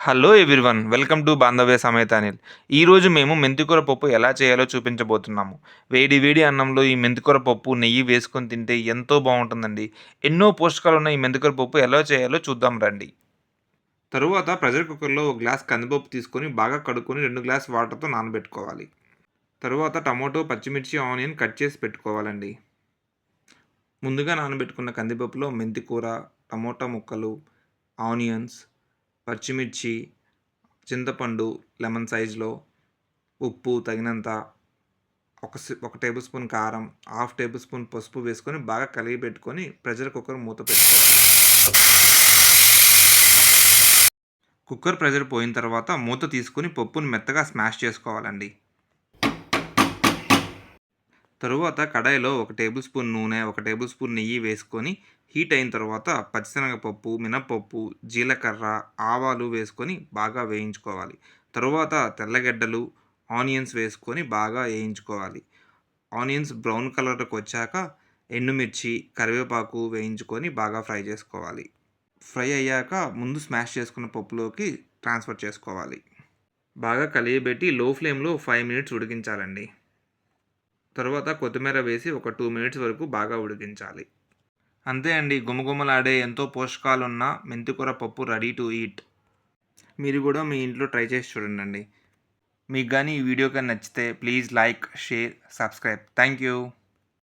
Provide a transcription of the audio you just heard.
Hello everyone welcome to Bandhavya సమేత అనిల్ ఈరోజు మేము మెంతికూర పప్పు ఎలా చేయాలో చూపించబోతున్నాము. వేడి వేడి అన్నంలో ఈ మెంతికూర పప్పు నెయ్యి వేసుకొని తింటే ఎంతో బాగుంటుందండి. ఎన్నో పోషకాలు ఉన్న ఈ మెంతికూర పప్పు ఎలా చేయాలో చూద్దాం రండి. తరువాత ప్రెషర్ కుక్కర్లో ఒక గ్లాస్ కందిపప్పు తీసుకొని బాగా కడుక్కొని రెండు గ్లాస్ వాటర్తో నానబెట్టుకోవాలి. తరువాత టమాటో పచ్చిమిర్చి ఆనియన్ కట్ చేసి పెట్టుకోవాలండి. ముందుగా నానబెట్టుకున్న కందిపప్పులో మెంతికూర టమోటా ముక్కలు ఆనియన్స్ పచ్చిమిర్చి చింతపండు లెమన్ సైజులో ఉప్పు తగినంత ఒక సి- ఒక టేబుల్ స్పూన్ కారం హాఫ్ టేబుల్ స్పూన్ పసుపు వేసుకొని బాగా కలిగి పెట్టుకొని ప్రెషర్ కుక్కర్ మూత పెట్టుకోవాలి. కుక్కర్ ప్రెషర్ పోయిన తర్వాత మూత తీసుకొని పప్పును మెత్తగా స్మాష్ చేసుకోవాలండి. తరువాత కడాయిలో ఒక టేబుల్ స్పూన్ నూనె ఒక టేబుల్ స్పూన్ నెయ్యి వేసుకొని హీట్ అయిన తర్వాత పచ్చిశనగపప్పు మినపప్పు జీలకర్ర ఆవాలు వేసుకొని బాగా వేయించుకోవాలి. తరువాత తెల్లగడ్డలు ఆనియన్స్ వేసుకొని బాగా వేయించుకోవాలి. ఆనియన్స్ బ్రౌన్ కలర్కి వచ్చాక ఎండుమిర్చి కరివేపాకు వేయించుకొని బాగా ఫ్రై చేసుకోవాలి. ఫ్రై అయ్యాక ముందు స్మాష్ చేసుకున్న పప్పులోకి ట్రాన్స్ఫర్ చేసుకోవాలి. బాగా కలియబెట్టి లో ఫ్లేమ్లో ఫైవ్ మినిట్స్ ఉడికించాలండి. తర్వాత కొత్తిమీర వేసి ఒక టూ మినిట్స్ వరకు బాగా ఉడికించాలి. అంతే అండి. గుమగుమలాడే ఎంతో పోషకాలున్న మెంతికూర పప్పు రెడీ టు ఈట్ మీరు కూడా మీ ఇంట్లో ట్రై చేసి చూడండి మీకు కానీ ఈ వీడియో కానీ నచ్చితే please like share subscribe thank you